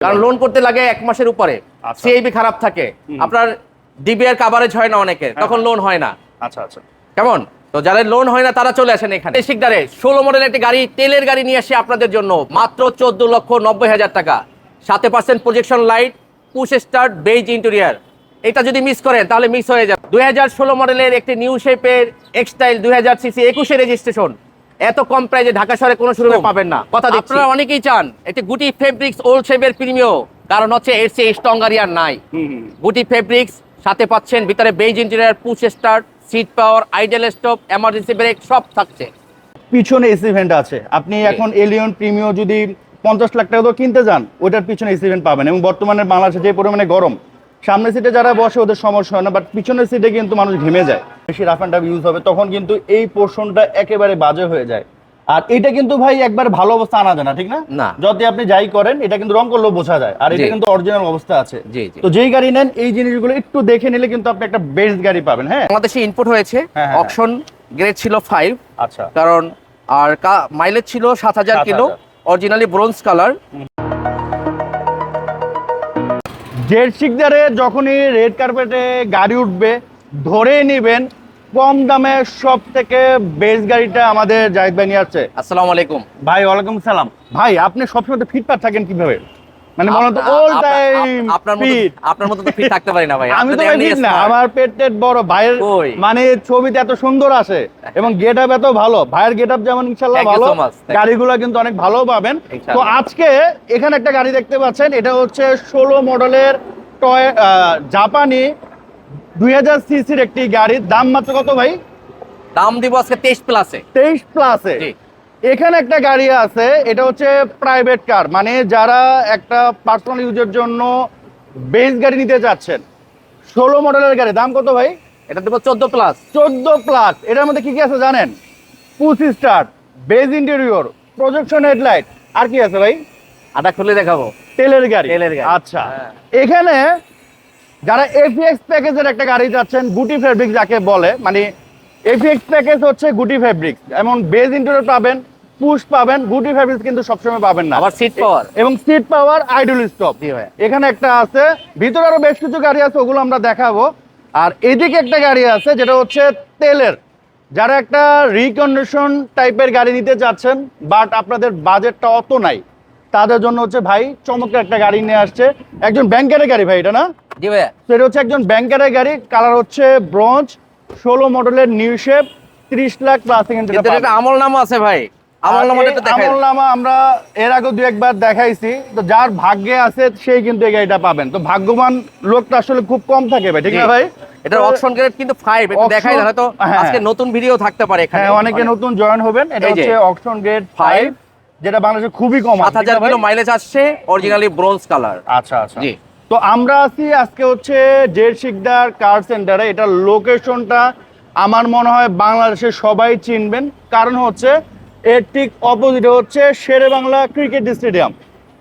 কারণ লোন করতে লাগে এক মাসের উপরে। আচ্ছা। সিআইবি খারাপ থাকে। আপনার ডিবিআর কাভারেজ হয় না অনেকের তখন লোন হয় না। আচ্ছা আচ্ছা। কেমন? তো যাদের লোন হয় না তারা চলে আসেন এখানে। শিকদারে ষোলো মডেলের একটি গাড়ি তেলের গাড়ি নিয়ে আসে আপনাদের জন্য। মাত্র চোদ্দ লক্ষ নব্বই হাজার টাকা। সাথে percent projection light push start beige interior এটা যদি মিস করেন তাহলে মিস হয়ে যাবে। দুই হাজার ষোলো মডেলের একটি নিউ শেপের এক্সটাইল দুই হাজার সিসি একুশে রেজিস্ট্রেশন এত কম প্রাইজে ঢাকা শহরে কোনো শোরুমে পাবেন না। কথা আপনারা অনেকেই চান একটি গুটি ফেব্রিক্স ওল্ড শেপের প্রিমিয় কারণ হচ্ছে এর চেয়ে স্ট্রং গাড়ি আর নাই গুটি ফেব্রিক্স সাথে পাচ্ছেন ভিতরে beige interior push start seat power idle stop emergency brake সব থাকছে। পিছনে এসি ভেন্ট আছে। আপনি এখন এলিয়ন প্রিমিও যদি পঞ্চাশ লাখ টাকা দিয়ে কিনতে যান ওটার পিছনে এসি ভেন্ট পাবেন এবং বর্তমানে বাংলাদেশে যে পরিমাণে গরম সামনের সিটে যারা বসে ওদের সমস্যা হয় না বাট পিছনের সিটে কিন্তু মানুষ ঘেমে যায়। বেশি রাফ অ্যান্ড ইউজ হবে তখন কিন্তু এই পোর্শনটা একেবারে বাজে হয়ে যায়। আর এটা কিন্তু ভাই একবার ভালো অবস্থা আনা যায় না ঠিক না? না। যদি আপনি যাই করেন এটা কিন্তু রং করলেও বোঝা যায়। আর এটা কিন্তু অরিজিনাল অবস্থা আছে। তো যেই গাড়ি নেন এই জিনিসগুলো একটু দেখে নিলে কিন্তু আপনি একটা বেস্ট গাড়ি পাবেন হ্যাঁ? বাংলাদেশে ইনপুট হয়েছে অপশন হ্যাঁ। গ্রেড ছিল ফাইভ আচ্ছা। কারণ আর মাইলেজ ছিল সাত হাজার 7,000 kilo. Originally bronze colour Z শিকদারে যখনই রেড কার্পেটে গাড়ি উঠবে ধরে নেবেন কম দামে সব থেকে বেস্ট গাড়িটা আমাদের জাহিদ ভাই নিয়ে আসছে। আসসালামু আলাইকুম। ভাই ওয়ালাইকুম সালাম। ভাই আপনি সবসময় ফিটফাট থাকেন কীভাবে? মানে বলেন তো অল টাইম আপনার মতো আপনার মতো তো ফিট থাকতে পারি না ভাই। আমি তো fit না। আমার পেট টেট বড়। ভাইয়ের মানে ছবিতে এত সুন্দর আসে এবং গেট আপ এত ভালো। ভাইয়ের গেট আপ যেমন you ভালো. গাড়িগুলো কিন্তু অনেক ভালো পাবেন। তো আজকে এখানে একটা গাড়ি দেখতে পাচ্ছেন। এটা হচ্ছে ষোলো মডেলের টয় জাপানি দুই হাজার সিসির একটি গাড়ির দাম মাত্র কত ভাই? দাম দিব আজকে তেইশ প্লাসে তেইশ প্লাসে জি। এখানে একটা গাড়ি আছে এটা হচ্ছে প্রাইভেট কার মানে যারা একটা পার্সোনাল ইউজের জন্য বেস গাড়ি নিতে চাচ্ছেন ষোলো মডেলের গাড়ি দাম কত ভাই? এটা দেবো চোদ্দ প্লাস চোদ্দ প্লাস এটার মধ্যে কি কি আছে জানেন? Push start beige interior projection headlight আর কি আছে ভাই? আটা খুলে দেখাবো। তেলের গাড়ি। তেলের গাড়ি। আচ্ছা হ্যাঁ। এখানে যারা এফিএক্স প্যাকেজের একটা গাড়ি যাচ্ছেন গুটি ফেব্রিক যাকে বলে মানে এফিএক্স প্যাকেজ হচ্ছে গুটি ফেব্রিক এমন বেজ ইন্টেরিয়র পাবেন পুশ পাবেন গুটি ফেব্রিক কিন্তু সবসময় পাবেন না। আবার সিট পাওয়ার এবং সিট পাওয়ার আইডল স্টপ ভাই এখানে একটা আছে ভিতরে আরও বেশ কিছু গাড়ি আছে ওগুলো আমরা দেখাবো। আর এদিকে একটা গাড়ি আছে যেটা হচ্ছে তেলের। যারা একটা রিকন্ডিশন টাইপের গাড়ি নিতে চাচ্ছেন বাট আপনাদের বাজেটটা অত নাই তাদের জন্য হচ্ছে ভাই চমৎকার একটা গাড়ি নিয়ে আসছে। একজন ব্যাংকারের গাড়ি ভাই এটা না? জি ভাই তো এটা হচ্ছে একজন ব্যাংকারের গাড়ি কালার হচ্ছে ব্রঞ্জ ষোলো মডেলের নিউ শেপ ত্রিশ লাখ প্লাস আমল নামও আছে ভাই। আমরা এর আগে দু একবার দেখাইছি। তো যার ভাগ্যে আছে সেই কিন্তু এই গাড়িটা পাবেন। তো ভাগ্যবান লোকটা আসলে খুব কম থাকে ভাই ঠিক না ভাই? এটা তো- অপশন গ্রেড কিন্তু ফাইভ একটু দেখাই হয়তো হ্যাঁ। আজকে নতুন ভিডিও থাকতে পারে এখানে। হ্যাঁ অনেকে নতুন জয়েন হবেন। এটা হচ্ছে অকশন গ্রেড Five। যেটা বাংলাদেশে খুবই কম কিলো মাইলেজ আসছে অরিজিনালি ব্রোঞ্জ কালার আচ্ছা আচ্ছা। জি। তো আমরা আছি আজকে হচ্ছে জেড শিকদার কার সেন্টারে এটা লোকেশনটা আমার মনে হয় বাংলাদেশে সবাই চিনবেন। কারণ হচ্ছে এর ঠিক অপোজিটে হচ্ছে শেরে বাংলা ক্রিকেট স্টেডিয়াম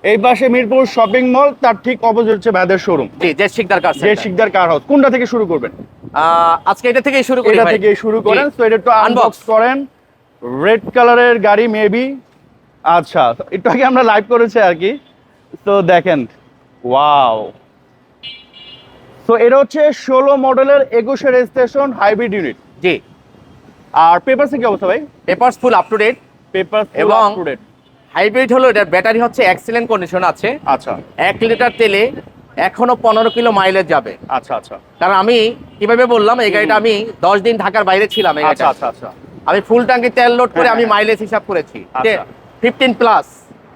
এই পাশে মিরপুর শপিং মল তার ঠিক অপোজিট হচ্ছে ব্যাদের শোরুম জি Sikdar car Z Sikdar car house কোনটা থেকে শুরু করবেন? আজকে এটা থেকেই শুরু করি এটা ভাই। থেকে শুরু করেন। জি। তো এটা একটু আনবক্স করেন। রেড কালারের গাড়ি মেবি আচ্ছা একটু আগে আমরা লাইভ করেছি আর কি। তো দেখেন ওয়াও তো এটা হচ্ছে ষোলো মডেলের একুশে রেজিস্ট্রেশন হাইব্রিড ইউনিট জি। আর পেপারসে কি অবস্থা ভাই? Papers full up to date paper এবং হাইব্রিড হলো এটার ব্যাটারি হচ্ছে এক্সিলেন্ট কন্ডিশন আছে। আচ্ছা। এক লিটার তেলে এখনও পনেরো কিলো মাইলেজ যাবে। আচ্ছা আচ্ছা। কারণ আমি কীভাবে বললাম এই গাড়িটা আমি দশ দিন ঢাকার বাইরে ছিলাম আচ্ছা আচ্ছা আচ্ছা। আমি ফুল ট্যাঙ্কি তেল লোড করে হ্যাঁ, আমি হ্যাঁ। মাইলেজ হিসাব করেছি। আচ্ছা। ফিফটিন প্লাস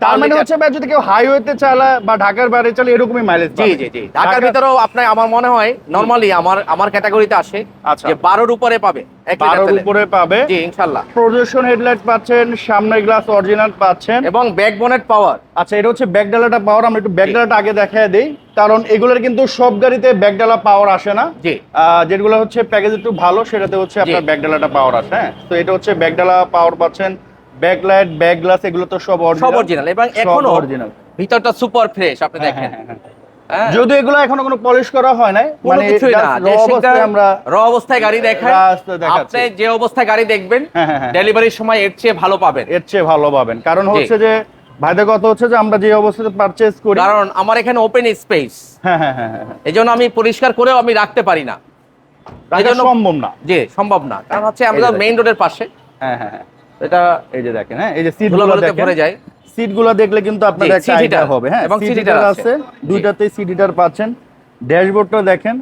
তার মানে হচ্ছে ভাই যদি কেউ হাইওয়েতে চালায় বা ঢাকার বাইরে চালে এরকমই মাইলেজ জি জি জি। ঢাকার ভিতরেও আপনার আমার মনে হয় নরমালি আমার আমার ক্যাটাগরিতে আসে আচ্ছা। যে বারোর উপরে পাবে। বারোর উপরে পাবে। জি ইনশাল্লাহ প্রজেকশন হেডলাইট পাচ্ছেন সামনের গ্লাস অরিজিনাল পাচ্ছেন। এবং ব্যাক বোনেট পাওয়ার আচ্ছা এটা হচ্ছে ব্যাকডালাটা পাওয়ার আমরা একটু ব্যাকডালাটা আগে দেখায় দিই। কারণ এগুলোর কিন্তু সব গাড়িতে ব্যাকডালা পাওয়ার আসে না। যেগুলো হচ্ছে প্যাকেজ একটু ভালো সেটাতে হচ্ছে আপনার। ব্যাকডালাটা পাওয়ার আসে হ্যাঁ? তো এটা হচ্ছে ব্যাকডালা পাওয়ার পাচ্ছেন ব্যাকলাইট ব্যাক গ্লাস এগুলো তো সব সব অরিজিনাল এবং এখনও অরিজিনাল ভিতরটা সুপার ফ্রেশ আপনি দেখেন। হ্যাঁ। যদিও এগুলো এখনও কোনো পলিশ করা হয় নাই কোনো কিছুই না। just raw যে অবস্থায় সেটা আমরা র অবস্থায় গাড়ি দেখায়। আপনি যে অবস্থায় গাড়ি দেখবেন হ্যাঁ, হ্যাঁ, হ্যাঁ। ডেলিভারির সময় এর চেয়ে ভালো পাবেন। এর চেয়ে ভালো পাবেন। কারণ হচ্ছে যে ভাইদের কথা হচ্ছে যে আমরা যে অবস্থাতে পারচেজ করি কারণ আমার এখানে ওপেন স্পেস হ্যাঁ হ্যাঁ হ্যাঁ হ্যাঁ এই জন্য আমি পরিষ্কার করেও আমি রাখতে পারি না। সম্ভব না। জি সম্ভব না। কারণ হচ্ছে আমরা মেইন রোডের পাশে। হ্যাঁ হ্যাঁ হ্যাঁ। এটা এই যে দেখেন হ্যাঁ? এই যে সিট ধুলোবালুতে ভরে যায়। সিটগুলো দেখলে কিন্তু আপনাদের জি, একটা আইডিয়া হবে হ্যাঁ? এবং সিট হিটার আছে। দুইটাতেই সিট হিটার পাচ্ছেন। ড্যাশবোর্ডটা দেখেন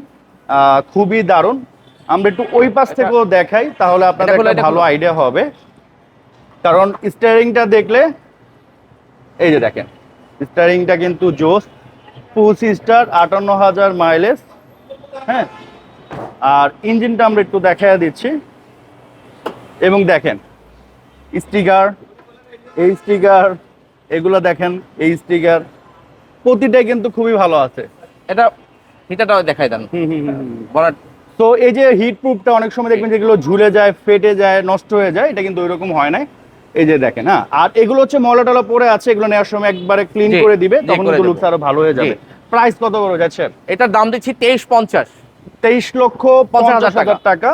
খুবই দারুণ। আমরা একটু ওই পাশ থেকেও দেখাই তাহলে আপনাদের একটা ভালো আইডিয়া হবে। কারণ স্টিয়ারিংটা দেখলে এই যে দেখেন স্টিয়ারিংটা কিন্তু জোস। ফুল সিস্টার আটান্ন হাজার মাইলেজ হ্যাঁ? আর ইঞ্জিনটা আমরা একটু দেখাই দিচ্ছি। এবং দেখেন স্টিকার এই স্টিকার এগুলো দেখেন এই স্টিকার প্রতিটাই কিন্তু খুবই ভালো আছে। এটা হিটারটাও দেখাই দেন। বনাট তো এই যে হিট প্রুফটা অনেক সময় দেখবেন যেগুলো ঝুলে যায় ফেটে যায় নষ্ট হয়ে যায় এটা কিন্তু ওইরকম হয় না এই যে দেখেন হ্যাঁ? আর এগুলো হচ্ছে ময়লা টলা পরে আছে এগুলো নেওয়ার সময় একবারে ক্লিন করে দিবে তখন কিন্তু। লুকস আরও ভালো হয়ে যাবে। প্রাইস কত করে যাচ্ছে এটার দাম দিচ্ছি তেইশ পঞ্চাশ। তেইশ লক্ষ পঞ্চাশ হাজার হাজার টাকা।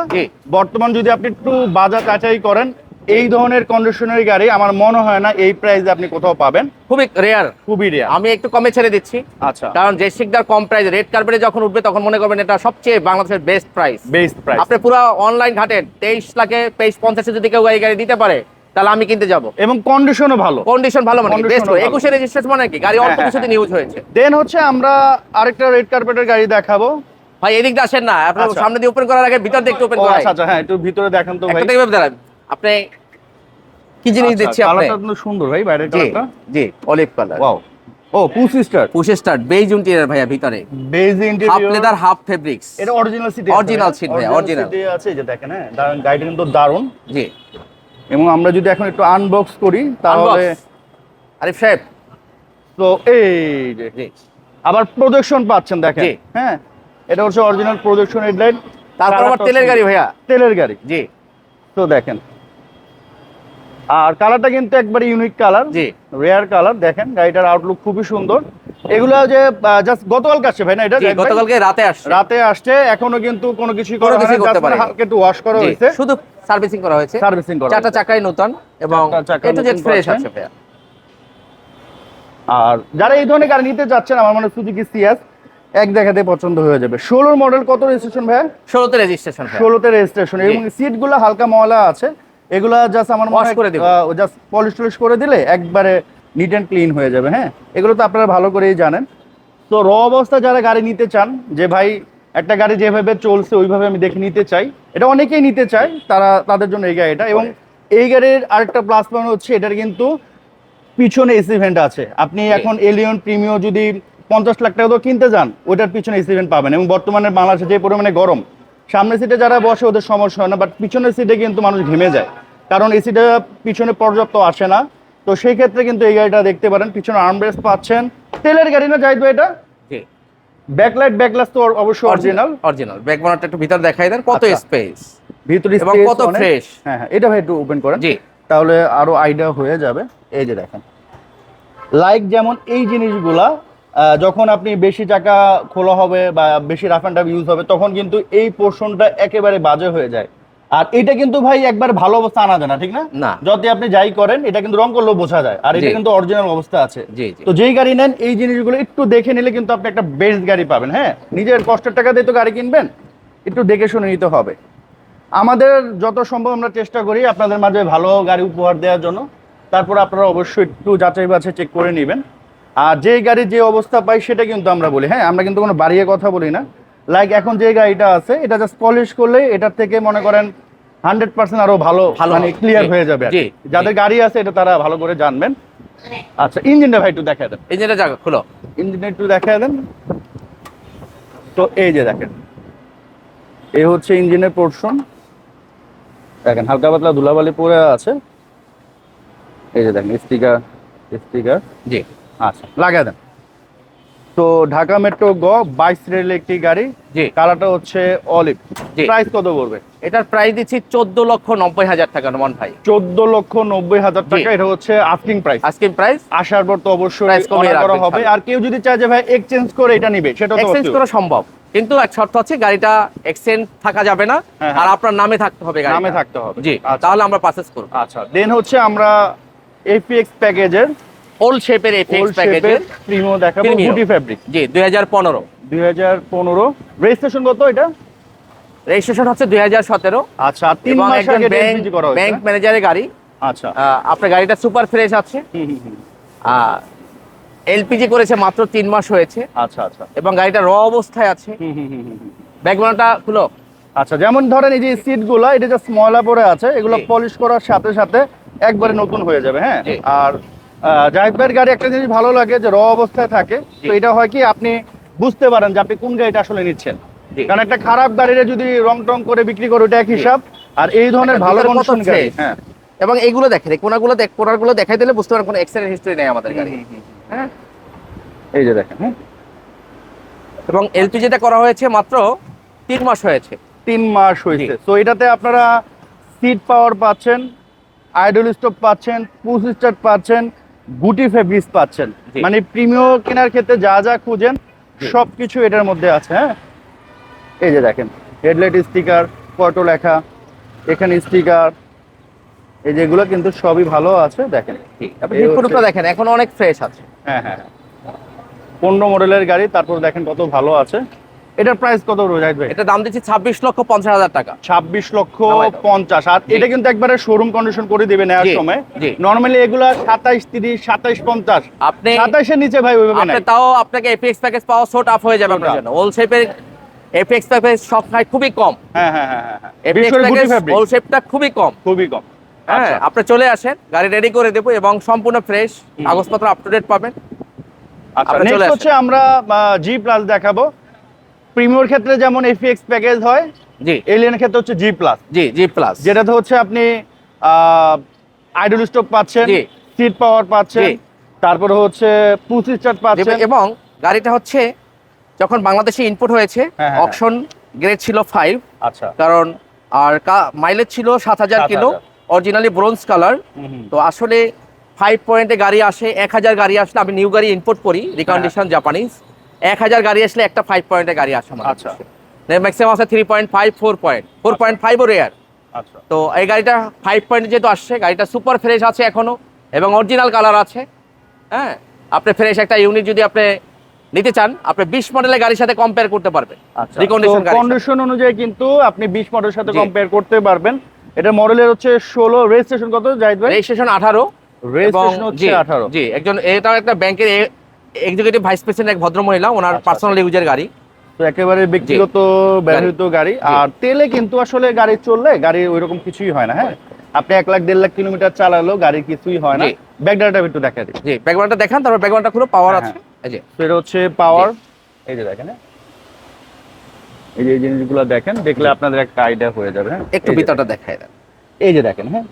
বর্তমান যদি আপনি একটু বাজার কাচাই করেন এই ধরনের কন্ডিশনারি গাড়ি আমার মনে হয় না এই প্রাইসে আপনি কোথাও পাবেন। খুবই রেয়ার খুবই রেয়ার আমি একটু কমে ছেড়ে দিচ্ছি। আচ্ছা। কারণ যে শিকদার কম প্রাইস রেড কার্পেটে যখন উঠবে তখন মনে করবেন এটা সবচেয়ে বাংলাদেশের বেস্ট প্রাইস বেস্ট প্রাইস আপনি পুরো অনলাইন ঘাটেন তেইশ লাখে তেইশ পঞ্চাশে যদি কেউ এই গাড়ি দিতে পারে তাহলে আমি কিনতে যাব। এবং কন্ডিশনও ভালো। কন্ডিশন ভালো মানে বেস্ট ও ভালো। একুশে রেজিস্ট্রেশন মানে কি? গাড়ি অল্প হ্যাঁ, কিছুতে হ্যাঁ। হয়েছে। দেন হচ্ছে আমরা আরেকটা রেড কার্পেটের গাড়ি দেখাবো। ভাই এদিক দিয়ে আসেন না। আপনার আচ্ছা। সামনে দিয়ে ওপেন করার আগে ভিতর দিয়ে একটু ওপেন ও করাই। আচ্ছা আচ্ছা হ্যাঁ একটু ভিতরে দেখান তো ভাই। একটা থেকে দাঁড়ান। আপনি কি জিনিস দিচ্ছি আপনি? কালারটা সুন্দর ভাই বাইরের কালারটা জি অলিভ কালার ওয়াও ও পুশে স্টার্ট বেজ ইন্টেরিয়র ভাইয়া ভিতরে। Beige half leather half fabrics এটা অরিজিনাল সিটি original। সিটি আছে যে দেখেন হ্যাঁ গাড়িটা কিন্তু দারুণ। জি। এবং আমরা যদি এখন একটু আনবক্স করি তাহলে আরিফ সাহেব। তো এই যে। আবার প্রজেকশন পাচ্ছেন দেখেন। হ্যাঁ এটা হচ্ছে অরিজিনাল প্রজেকশন হেডলাইট তারপর আবার তেলের গাড়ি ভাইয়া। তেলের গাড়ি। জি। তো দেখেন আর কালারটা কিন্তু একবারে ইউনিক কালার জি। রেয়ার কালার দেখেন গাড়িটার আউটলুক খুবই সুন্দর। এগুলো যে জাস্ট গতকাল কাছে ভাই না এটা? গতকালকে রাতে আসছে। রাতে আসছে এখনও কিন্তু কোনো কিছু করা হয়নি, পারেনি। হালকা একটু ওয়াশ করা হয়েছে। শুধু সার্ভিসিং করা হয়েছে। সার্ভিসিং করা চারটা চাকাই নতুন এবং চারটা চাকা এ টু জেড নতুন ফ্রেশ আছে ভাইয়া। আর যারা এই ধরনের গাড়ি নিতে যাচ্ছেন আমার মনে হয় সুজুকি সিএস এক দেখাতে পছন্দ হয়ে যাবে। ষোলোর মডেল কত রেজিস্ট্রেশন ভাই ষোলোতে রেজিস্ট্রেশন ষোলোতে রেজিস্ট্রেশন এবং সিটগুলো হালকা ময়লা আছে। এগুলা জাস্ট আমার Wash করে দিব। জাস্ট পলিশ টলিশ করে দিলে একবারে নিট অ্যান্ড ক্লিন হয়ে যাবে হ্যাঁ? এগুলো তো আপনারা ভালো করেই জানেন। তো র অবস্থা যারা গাড়ি নিতে চান যে ভাই একটা গাড়ি যেভাবে চলছে ওইভাবে আমি দেখে নিতে চাই এটা অনেকেই নিতে চায় তারা তাদের জন্য এই গাড়িটা। এবং এই গাড়ির আরেকটা প্লাস পয়েন্ট হচ্ছে এটার কিন্তু পিছনে এসি ভেন্ট আছে। আপনি এখন এলিয়ন প্রিমিও যদি পঞ্চাশ লাখ টাকা দিয়ে কিনতে যান ওটার পিছনে এসি ভেন্ট পাবেন। এবং বর্তমানে বাংলাদেশে যে পরিমাণে গরম সামনের সিটে যারা বসে ওদের সমস্যা হয় না বাট পিছনের সিটে কিন্তু মানুষ ঘেমে যায়। কারণ এসিটা পিছনে পর্যাপ্ত আসে না। তো সেই ক্ষেত্রে কিন্তু এই গাড়িটা দেখতে পারেন পিছনে আর্মরেস্ট পাচ্ছেন। তেলের গাড়ি না যাইতো এটা? ব্যাকলাইট ব্যাকলাস তো অবশ্যই অরিজিনাল অরিজিনাল ব্যাক বনারটা একটু ভিতর দেখাই দেন কত আচ্ছা। স্পেস ভিতরে এবং কত fresh। হ্যাঁ হ্যাঁ এটা ভাই একটু ওপেন করেন। জি। তাহলে আরও আইডিয়া হয়ে যাবে। এই যে দেখেন। লাইক যেমন এই জিনিসগুলা যখন আপনি বেশি টাকা খোলা হবে বা বেশি রাফ অ্যান্ড ইউজ হবে তখন কিন্তু এই পোর্শনটা একেবারে বাজে হয়ে যায়। আর এটা কিন্তু ভাই একবার ভালো অবস্থা আনা যায় না ঠিক না? না। যদি আপনি যাই করেন এটা কিন্তু রং করলেও বোঝা যায়। আর এটা কিন্তু অরিজিনাল অবস্থা আছে। তো যেই গাড়ি নেন এই জিনিসগুলো একটু দেখে নিলে কিন্তু আপনি একটা বেস্ট গাড়ি পাবেন হ্যাঁ? নিজের কষ্টের টাকা দিয়ে তো গাড়ি কিনবেন একটু দেখে শুনে নিতে হবে। আমাদের যত সম্ভব আমরা চেষ্টা করি আপনাদের মাঝে ভালো গাড়ি উপহার দেওয়ার জন্য। তারপর আপনারা অবশ্যই একটু যাচাই বাছাই চেক করে নেবেন। আর যেই গাড়ি যে অবস্থা পাই সেটা কিন্তু আমরা বলি। হ্যাঁ আমরা কিন্তু কোনো বাড়িয়ে কথা বলি না। লাইক এখন যে গাড়িটা আছে এটা জাস্ট পলিশ করলে এটার থেকে মনে করেন হান্ড্রেড পার্সেন্ট আরও ভালো ভালো মানে ক্লিয়ার হয়ে যাবে। যাদের গাড়ি আছে এটা তারা ভালো করে জানবেন। আচ্ছা ইঞ্জিনটা ভাই একটু দেখা দেন। ইঞ্জিনটা জায়গা খুলো। ইঞ্জিন একটু দেখা দেন। তো এই যে দেখেন এই হচ্ছে ইঞ্জিনের পোর্শন দেখেন হালকা পাতলা ধুলাবালি পরে আছে। এই যে দেখেন স্টিকার স্টিকার। জি। আচ্ছা। লাগা দেন। তো ঢাকা মেট্রো গ বাইশ রেল একটি গাড়ি। জি। কালারটা হচ্ছে অলিভ। প্রাইস কত পড়বে? এটার প্রাইস দিচ্ছি চোদ্দ লক্ষ নব্বই হাজার টাকা নমন ভাই চোদ্দ লক্ষ নব্বই হাজার টাকা। এটা হচ্ছে আস্কিং প্রাইস আজকে প্রাইস আসার পর তো অবশ্যই করা হবে। আর কেউ যদি চায় যে ভাই এক্সচেঞ্জ করে এটা নিবে সেটা এক্সচেঞ্জ করা সম্ভব। কিন্তু এক শর্ত হচ্ছে গাড়িটা এক্সচেঞ্জ থাকা যাবে না। হ্যাঁ, আর আপনার নামে থাকতে হবে নামে থাকতে হবে। জি। আচ্ছা। তাহলে আমরা পারচেস করব। আচ্ছা। দেন হচ্ছে আমরা এফপিএক্স প্যাকেজের ওল্ড শেপের এফএক্স প্যাকেজের প্রিমিও দেখাবো। গুটি ফ্যাব্রিক জি দুই হাজার পনেরো। দুই হাজার পনেরো। রেজিস্ট্রেশন কত এটা? রেজিস্ট্রেশন হচ্ছে দুই হাজার সতেরো। আচ্ছা আর তিন মাস আগে করা হয়েছে। ব্যাংক ম্যানেজারের গাড়ি। আচ্ছা। আপনার গাড়িটা সুপার ফ্রেশ আছে। এলপিজি করেছে মাত্র তিন মাস হয়েছে। আচ্ছা আচ্ছা। এবং গাড়িটা র অবস্থায় আছে। ব্যাকগ্রাউন্ডটা খুলো। আচ্ছা যেমন ধরেন এই যে সিটগুলা এটা যে ময়লা পড়ে আছে এগুলো পলিশ করার সাথে সাথে একবারে নতুন হয়ে যাবে হ্যাঁ? আর জাহিদ ভাইয়ের গাড়ি একটা জিনিস ভালো লাগে যে র অবস্থায় থাকে। তো এটা হয় কি আপনি বুঝতে পারেন যে আপনি কোন গাড়িটা আসলে নিচ্ছেন। কারণ একটা খারাপ গাড়িরে যদি রং টং করে বিক্রি করে ওটা এক হিসাব। আর এই ধরনের ভালো কন্ডিশন গাড়ি হ্যাঁ। এবং এইগুলো দেখেন এই কোনাগুলো দেখ কোনাগুলো দেখাই দিলে বুঝতে পারেন কোনো এক্সিডেন্ট হিস্ট্রি নেই আমাদের গাড়ি হ্যাঁ? এই যে দেখেন হ্যাঁ এবং এলপিজিটা করা হয়েছে মাত্র তিন মাস হয়েছে। তিন মাস হয়েছে। তো এটাতে আপনারা সিট পাওয়ার পাচ্ছেন আইডল স্টপ পাচ্ছেন পুশ স্টার্ট পাচ্ছেন গুটি ফেব্রিক্স পাচ্ছেন। মানে প্রিমিয় কেনার ক্ষেত্রে যা যা খুঁজেন সবকিছু এটার মধ্যে আছে হ্যাঁ? এই যে দেখেন হেডলাইট স্টিকার ফটো লেখা এখানে স্টিকার এই যেগুলো কিন্তু সবই ভালো আছে দেখেন। আপনি এই দেখেন এখন অনেক ফ্রেশ আছে। হ্যাঁ হ্যাঁ পনেরো মডেলের গাড়ি তারপর দেখেন কত ভালো আছে। এটার প্রাইস কত রোজাইদ ভাই? এটা দাম দিচ্ছি ছাব্বিশ লক্ষ পঞ্চাশ হাজার টাকা। ছাব্বিশ লক্ষ পঞ্চাশ। আর এটা কিন্তু একবারে শোরুম কন্ডিশন করে দিবে নেওয়ার সময়। নর্মালি এগুলা সাতাইশ তিরিশ সাতাইশ পঞ্চাশ। আপনি সাতাইশের নিচে ভাই ওইভাবে তাও আপনাকে এপিএক্স প্যাকেজ পাওয়া শোট আপ হয়ে যাবে আপনার। জন্য। ওল শেপের এপিএক্স প্যাকেজ সব খুবই কম। হ্যাঁ হ্যাঁ হ্যাঁ হ্যাঁ এপিএক্স প্যাকেজ ওল শেপটা খুবই কম। খুবই কম। হ্যাঁ আচ্ছা। আপনি চলে আসেন গাড়ি রেডি করে দেবো এবং সম্পূর্ণ ফ্রেশ কাগজপত্র আপ টু ডেট পাবেন। আচ্ছা নেক্সট হচ্ছে আমরা জি প্লাস দেখাবো। প্রিমিয়র ক্ষেত্রে যেমন এফএক্স প্যাকেজ হয় জি। এলিয়নের ক্ষেত্রে হচ্ছে জি প্লাস জি জি প্লাস যেটাতে হচ্ছে আপনি আইডল স্টপ পাচ্ছেন। সিট পাওয়ার পাচ্ছেন। তারপরে হচ্ছে পুশ স্টার্ট পাচ্ছেন। এবং গাড়িটা হচ্ছে যখন বাংলাদেশে ইনপুট হয়েছে হ্যাঁ, হ্যাঁ। অকশন গ্রেড ছিল ফাইভ আচ্ছা। কারণ আর মাইলেজ ছিল সাত হাজার 7,000 কিলো অরিজিনালি ব্রোঞ্জ কালার। তো আসলে ফাইভ পয়েন্টে গাড়ি আসে এক হাজার গাড়ি আসলে আমি নিউ গাড়ি ইম্পোর্ট করি রিকন্ডিশন জাপানিজ এক হাজার গাড়ি আসলে একটা ফাইভ পয়েন্টে গাড়ি আসে আমার আচ্ছা। ম্যাক্সিমাম আছে three point five four point four point ফাইভও rare আচ্ছা। তো এই গাড়িটা ফাইভ পয়েন্ট যেহেতু আসছে গাড়িটা সুপার ফ্রেশ আছে এখনও এবং অরিজিনাল কালার আছে হ্যাঁ? আপনি ফ্রেশ একটা ইউনিট যদি আপনি নিতে চান আপনি বিশ মডেলের গাড়ির সাথে কম্পেয়ার করতে পারবেন। আচ্ছা। রিকন্ডিশন গাড়ি কন্ডিশন অনুযায়ী কিন্তু আপনি 20 মডেলের সাথে কম্পেয়ার করতে পারবেন। এটা মডেলের হচ্ছে 16 রেজিস্ট্রেশন কত জাহিদ ভাই? রেজিস্ট্রেশন আঠারো এবং রেজিস্ট্রেশন হচ্ছে জি 18 জি একজন এটাও একটা ব্যাংকের এক্সিকিউটিভ ভাইস প্রেসিডেন্ট এক ভদ্রমহিলা ওনার আচ্ছা, পার্সোনাল ইউজের গাড়ি। তো একেবারে ব্যক্তিগত ব্যবহৃত গাড়ি। আর তেলে কিন্তু আসলে গাড়ি চললে গাড়ি ওইরকম কিছুই হয় না হ্যাঁ? আপনি এক লাখ দেড় লাখ কিলোমিটার চালালেও গাড়ির কিছুই হয় না। ব্যাকডাটা একটু দেখা দিই। জি ব্যাকগ্রাউন্ডটা দেখান তারপর ব্যাকগ্রাউন্ডটা খুলে পাওয়ার হ্যাঁ, আছে। এই যে। সেটা হচ্ছে পাওয়ার এই যে দেখেন হ্যাঁ। এই যে এই জিনিসগুলো দেখেন দেখলে আপনাদের একটা আইডিয়া হয়ে যাবে হ্যাঁ? একটু ভিতরটা দেখায় দেন। এই যে দেখেন হ্যাঁ?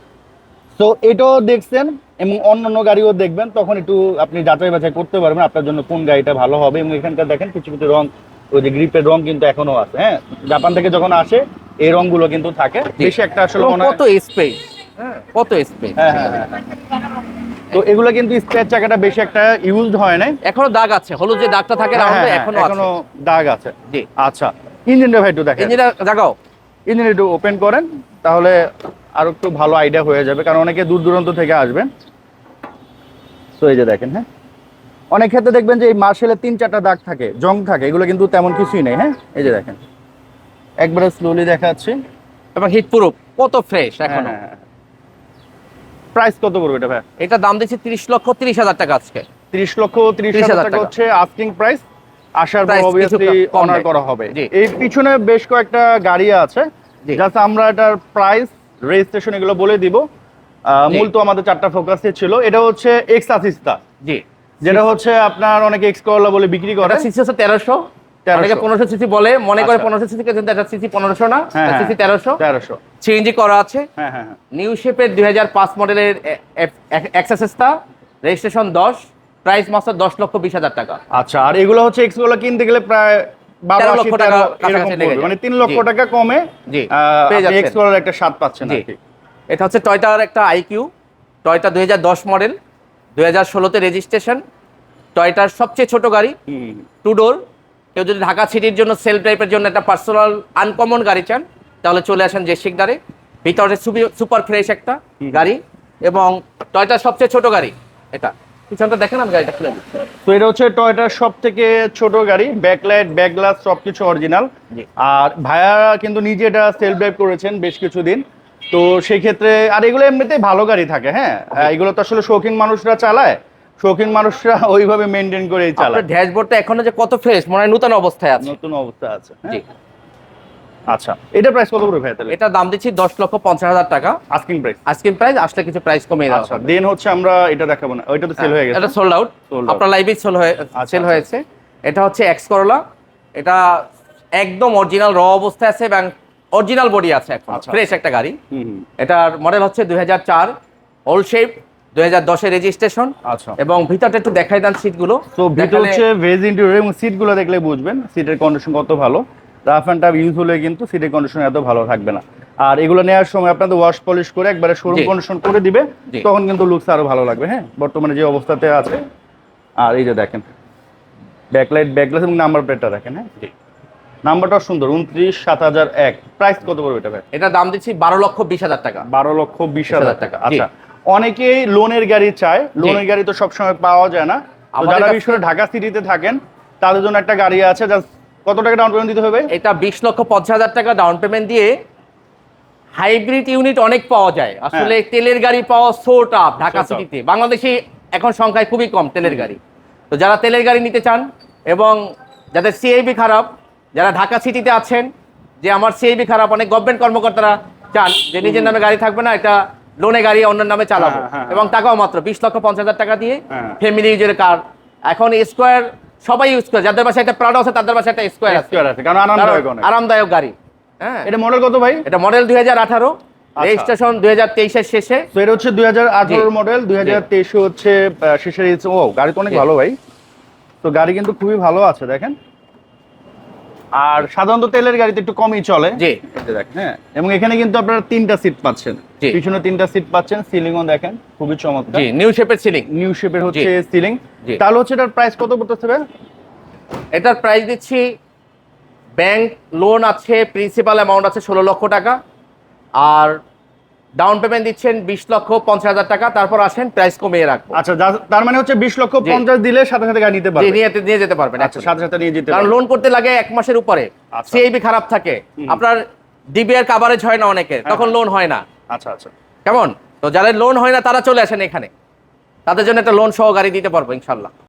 তো এটাও দেখছেন এবং অন্যান্য গাড়িও দেখবেন তখন একটু আপনি যাচাই বাছাই করতে পারবেন আপনার জন্য কোন গাড়িটা ভালো হবে এবং এখানকার দেখেন কিছু কিছু রং ওই যে গ্রিপের রং কিন্তু এখনও আছে হ্যাঁ? জাপান থেকে যখন আসে এই রংগুলো কিন্তু থাকে। বেশি একটা আসলে মনে কত স্পেস কত স্পেস হ্যাঁ হ্যাঁ হ্যাঁ, হ্যাঁ। তো এগুলো কিন্তু স্পেয়ার চাকাটা বেশি একটা ইউজড হয় নাই। এখনও দাগ আছে হলুদ যে দাগটা থাকে হ্যাঁ, রাউন্ডে হ্যাঁ, এখনও এখনও দাগ আছে। জি। আচ্ছা ইঞ্জিনটা ভাই একটু দেখেন। ইঞ্জিনটা জাগাও ইঞ্জিন একটু ওপেন করেন তাহলে আরও একটু ভালো আইডিয়া হয়ে যাবে কারণ অনেকে দূর দূরান্ত থেকে আসবেন। তো এই যে দেখেন হ্যাঁ? অনেক ক্ষেত্রে দেখবেন যে এই মার্শেলের তিন চারটা দাগ থাকে জং থাকে এগুলো কিন্তু তেমন কিছুই নেই হ্যাঁ? এই যে দেখেন। একবারে স্লোলি দেখাচ্ছি। এবং হিট প্রুফ কত ফ্রেশ এখনও? প্রাইস কত পড়বে এটা ভাই? এটা দাম দিচ্ছি তিরিশ লক্ষ তিরিশ হাজার টাকা আজকে। তিরিশ লক্ষ তিরিশ 30,000 হাজার টাকা। হচ্ছে আস্কিং প্রাইস আসার পর অবভিয়াসলি অনার করা হবে। এই পিছনে বেশ কয়েকটা গাড়ি আছে। জাস্ট আমরা এটার প্রাইস রেজিস্ট্রেশন এগুলো বলে দিব। মূল তো আমাদের চারটা ফোকাসে ছিল। এটা হচ্ছে এক্স আসিস্তা জি। যেটা হচ্ছে আপনার অনেকে এক্স করলা বলে বিক্রি করে। সিসি হচ্ছে তেরোশো। অনেকে পনেরোশো সিসি বলে। মনে করে আচ্ছা। পনেরোশো সিসি কিন্তু এটা সিসি পনেরোশো না হ্যাঁ, হ্যাঁ। সিসি তেরোশো। তেরোশো। সিএনজি করা আছে। হ্যাঁ হ্যাঁ হ্যাঁ। নিউ শেপের দুই হাজার পাঁচ মডেলের এক্সাসেসটা রেজিস্ট্রেশন দশ। প্রাইস মাস্টার দশ লক্ষ বিশ হাজার টাকা। আচ্ছা আর এগুলো হচ্ছে এক্সগুলো কিনতে গেলে প্রায় বারো 13 লক্ষ টাকা টাকা এরকম কাছাকাছি লেগে পড়বে। যায়। মানে তিন লক্ষ টাকা কমে একটা স্বাদ পাচ্ছেন এটা হচ্ছে টয়টার একটা আইকিউ টয়টা দুই মডেল দুই হাজার ষোলোতে রেজিস্ট্রেশন টয়টার সবচেয়ে ছোট গাড়ি হুম। টু ডোর কেউ যদি ঢাকা সিটির জন্য সেলফ ড্রাইভের জন্য একটা পার্সোনাল আনকমন গাড়ি চান তাহলে চলে আসেন যে শিকদারে ভিতরে সুপার ফ্রেশ একটা গাড়ি এবং টয়টার সবচেয়ে ছোট গাড়ি এটা। পিছনটা দেখেন আমি গাড়িটা খুলে দিচ্ছি। তো এটা হচ্ছে টয়টার সব থেকে ছোট গাড়ি ব্যাকলাইট ব্যাক গ্লাস সবকিছু অরিজিনাল আর ভাইয়া কিন্তু নিজে এটা সেলফ ড্রাইভ করেছেন বেশ কিছুদিন। তো সেই ক্ষেত্রে আর এগুলো এমনিতেই ভালো গাড়ি থাকে হ্যাঁ? এগুলো তো আসলে শৌখিন মানুষরা চালায়। শৌখিন মানুষরা ওইভাবে মেনটেন করেই চালায়। ড্যাশবোর্ডটা এখনও যে কত ফ্রেশ মনে হয় নতুন অবস্থায় আছে। নতুন অবস্থা আছে হ্যাঁ? জি। আচ্ছা। এটা প্রাইস কত করে ভাই তাহলে? এটা দাম দিচ্ছি দশ লক্ষ পঞ্চাশ হাজার টাকা। আস্কিং প্রাইস আইসক্রিম প্রাইস আসলে কিছু প্রাইস কমিয়ে দেওয়া আচ্ছা দেন হচ্ছে আমরা এটা দেখাবো না। ওইটা তো সেল হয়ে গেছে। এটা সোল্ড আউট. আপনার লাইভে সেল হয়ে আচ্ছা, সেল আচ্ছা। হয়েছে। এটা হচ্ছে এক্স করলা এটা একদম অরিজিনাল র অবস্থায় আছে এবং অরিজিনাল বডি আছে এখন। আচ্ছা। ফ্রেশ একটা গাড়ি। হুম হুম, এটার মডেল হচ্ছে দুই হাজার চার ওল্ড শেপ দুই হাজার দশের রেজিস্ট্রেশন আচ্ছা। এবং ভিতরটা একটু দেখাই দেন সিটগুলো তো ভিতর হচ্ছে ভেজ ইন্টেরিয়র এবং সিটগুলো দেখলে বুঝবেন। সিটের কন্ডিশন কত ভালো। রাফ অ্যান্ড টাফ ইউজ হলে কিন্তু সিটের কন্ডিশন এত ভালো থাকবে না। আর এগুলো নেওয়ার সময় আপনাদের ওয়াশ পলিশ করে একবারে শোরুম কন্ডিশন করে দিবে তখন কিন্তু লুকস আরও ভালো লাগবে হ্যাঁ? বর্তমানে যে অবস্থাতে আছে। আর এই যে দেখেন ব্যাকলাইট ব্যাকলাইট এবং নাম্বার প্লেটটা দেখেন হ্যাঁ? নাম্বারটা সুন্দর উনত্রিশ সাত হাজার এক। প্রাইস কত পড়বে এটা ভাই? এটা দাম দিচ্ছি বারো লক্ষ বিশ হাজার টাকা। বারো লক্ষ বিশ হাজার টাকা আচ্ছা অনেকেই লোনের গাড়ি চায়। লোনের গাড়ি তো সবসময় পাওয়া যায় না। যারা বিশেষ করে ঢাকা সিটিতে থাকেন তাদের জন্য একটা গাড়ি আছে just কত টাকা ডাউন পেমেন্ট দিতে হবে এটা বিশ লক্ষ পঞ্চাশ হাজার টাকা ডাউন পেমেন্ট দিয়ে হাইব্রিড ইউনিট অনেক পাওয়া যায়। আসলে তেলের গাড়ি পাওয়া সো টাফ ঢাকা সিটিতে বাংলাদেশে এখন সংখ্যায় খুবই কম তেলের গাড়ি। তো যারা তেলের গাড়ি নিতে চান এবং যাদের সিআইবি খারাপ যারা ঢাকা সিটিতে আছেন যে আমার সিআইবি খারাপ অনেক গভর্নমেন্ট কর্মকর্তারা চান যে নিজের নামে গাড়ি থাকবে না এটা লোনে গাড়ি অন্যের নামে চালাবো। হ্যাঁ, হ্যাঁ, এবং টাকাও মাত্র বিশ লক্ষ পঞ্চাশ হাজার টাকা দিয়ে হ্যাঁ। ফ্যামিলি ইউজের কার এখন স্কোয়ার সবাই ইউজ করে যাদের বাসায় একটা প্রাডো আছে তাদের বাসায় একটা স্কোয়ার আছে। স্কোয়ার আছে কারণ আরামদায়ক অনেক। আরামদায়ক গাড়ি। হ্যাঁ। এটা মডেল কত ভাই? এটা মডেল দুই হাজার আঠারো রেজিস্ট্রেশন দুই হাজার তেইশের শেষে। তো এটা হচ্ছে দুই হাজার আঠারোর মডেল দুই হাজার তেইশে হচ্ছে শেষের ও গাড়ি তো অনেক ভালো ভাই। তো গাড়ি কিন্তু খুবই ভালো আছে দেখেন। আর সাধারণত তেলের গাড়িতে একটু কমই চলে। জি হ্যাঁ এবং এখানে কিন্তু আপনারা তিনটা সিট পাচ্ছেন। পিছনে তিনটা সিট পাচ্ছেন সিলিং ও দেখেন খুবই চমৎকার। জি নিউ শেপের সিলিং নিউ শেপের হচ্ছে। সিলিং তাহলে হচ্ছে এটার প্রাইস কত পড়তেছে? এটার প্রাইস দিচ্ছি ব্যাংক লোন আছে প্রিন্সিপাল অ্যামাউন্ট আছে ষোলো লক্ষ টাকা। আর ডাউন পেমেন্ট দিচ্ছেন বিশ লক্ষ পঞ্চাশ হাজার টাকা তারপর আসেন প্রাইস কমিয়ে রাখব। আচ্ছা তার মানে হচ্ছে বিশ লক্ষ পঞ্চাশ দিলে সাথে সাথে গাড়ি নিতে জি, পারবে নিয়ে নিয়ে যেতে পারবেন আচ্ছা সাথে সাথে নিয়ে যেতে কারণ লোন করতে লাগে এক মাসের উপরে। আচ্ছা। সিআইবি খারাপ থাকে। আপনার ডিবিআর কাভারেজ হয় না অনেকের হ্যাঁ, তখন লোন হয় না। আচ্ছা আচ্ছা। কেমন? তো যাদের লোন হয় না তারা চলে আসেন এখানে। তাদের জন্য একটা লোন সহ গাড়ি দিতে পারব ইনশাল্লাহ।